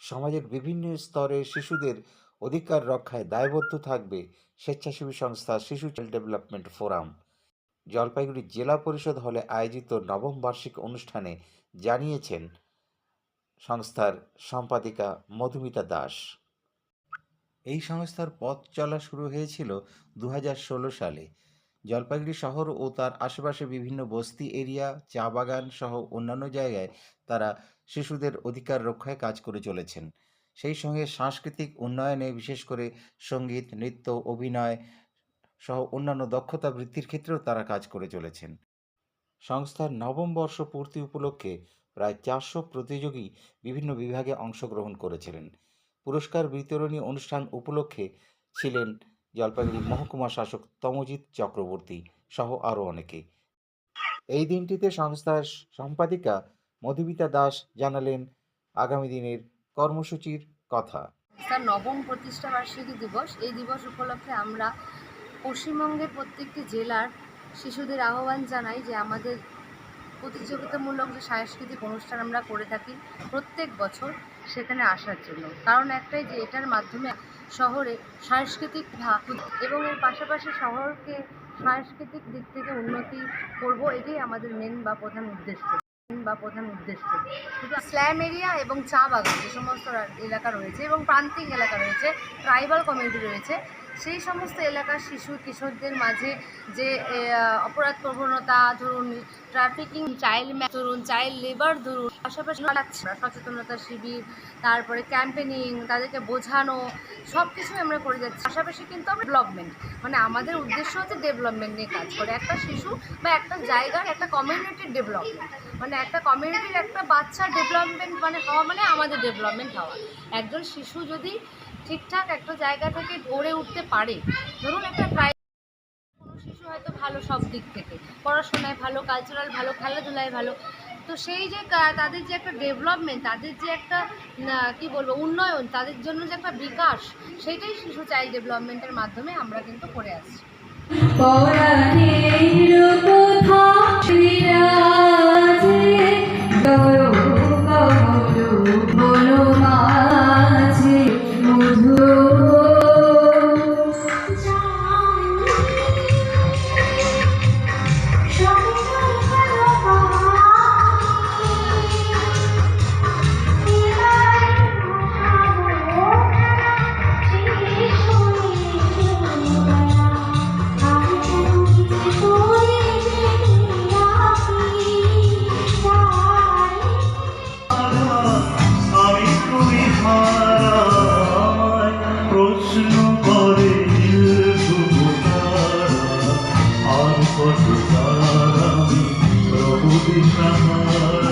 সমাজের বিভিন্ন স্তরে শিশুদের অধিকার রক্ষায় দায়বদ্ধ থাকবে স্বেচ্ছাসেবী সংস্থা শিশু চাইল্ড ডেভেলপমেন্ট ফোরাম। জলপাইগুড়ি জেলা পরিষদ হলে আয়োজিত নবম বার্ষিক অনুষ্ঠানে জানিয়েছেন সংস্থার সম্পাদিকা মধুমিতা দাস। এই সংস্থার পথ চলা শুরু হয়েছিল দু হাজার ষোলো সালে। জলপাইগুড়ি শহর ও তার আশেপাশে বিভিন্ন বস্তি এরিয়া, চা বাগান সহ অন্যান্য জায়গায় তারা শিশুদের অধিকার রক্ষায় কাজ করে চলেছেন। সেই সঙ্গে সাংস্কৃতিক উন্নয়নে, বিশেষ করে সংগীত, নৃত্য, অভিনয় সহ অন্যান্য দক্ষতা বৃদ্ধির ক্ষেত্রেও তারা কাজ করে চলেছেন। সংস্থার নবম বর্ষ পূর্তি উপলক্ষে প্রায় চারশো প্রতিযোগী বিভিন্ন বিভাগে অংশগ্রহণ করেছিলেন। পুরস্কার বিতরণী অনুষ্ঠান উপলক্ষে ছিলেন জলপাইগুড়ি মহকুমা শাসক তমজিৎ চক্রবর্তী সহ আরও অনেকে। এই দিনটিতে সংস্থার সম্পাদিকা মধুমিতা দাস জানালেন আগামী দিনের কর্মসূচির কথা। তার নবম প্রতিষ্ঠা বার্ষিকী দিবস। এই দিবস উপলক্ষে আমরা পশ্চিমবঙ্গের প্রত্যেকটি জেলার শিশুদের আহ্বান জানাই যে আমাদের প্রতিযোগিতামূলক যে সাংস্কৃতিক অনুষ্ঠান আমরা করে থাকি প্রত্যেক বছর সেখানে আসার জন্য। কারণ একটাই যে এটার মাধ্যমে শহরে সাংস্কৃতিক এবং এর পাশাপাশি শহরকে সাংস্কৃতিক দিক থেকে উন্নতি করব, এটাই আমাদের মেন বা প্রধান উদ্দেশ্য। বা প্রধান উদ্দেশ্য। স্ল্যাম এরিয়া এবং চা বাগান যে সমস্ত এলাকা রয়েছে এবং প্রান্তিক এলাকা রয়েছে ট্রাইবাল কমিউনিটি রয়েছে সেই সমস্ত এলাকার শিশু, কিশোরদের মাঝে যে অপরাধ প্রবণতা, ধরুন ট্রাফিকিং চাইল্ড ধরুন চাইল্ড লেবার ধরুন, পাশাপাশি সচেতনতা শিবির, তারপরে ক্যাম্পেনিং তাদেরকে বোঝানো সব কিছুই আমরা করে যাচ্ছি। পাশাপাশি কিন্তু আমরা ডেভেলপমেন্ট মানে আমাদের উদ্দেশ্য হচ্ছে ডেভেলপমেন্ট নিয়ে কাজ করে। একটা শিশু বা একটা জায়গার একটা কমিউনিটির ডেভেলপমেন্ট মানে একটা কমিউনিটির একটা বাচ্চার ডেভেলপমেন্ট মানে হওয়া মানে আমাদের ডেভেলপমেন্ট হওয়া। একজন শিশু যদি ঠিকঠাক একটা জায়গা থেকে গড়ে উঠতে পারে। ধরুন একটা প্রায় কোনো শিশু হয়তো ভালো সব দিক থেকে। পড়াশোনায় ভালো কালচারাল ভালো, খেলাধুলায় ভালো। তো সেই যে তাদের যে একটা ডেভেলপমেন্ট তাদের যে একটা কি বলব, উন্নয়ন, তাদের জন্য যে একটা বিকাশ সেটাই শিশু চাইল্ড ডেভেলপমেন্টের মাধ্যমে আমরা কিন্তু করে আসছি। প্রশ্ন করে প্রভু প্রভু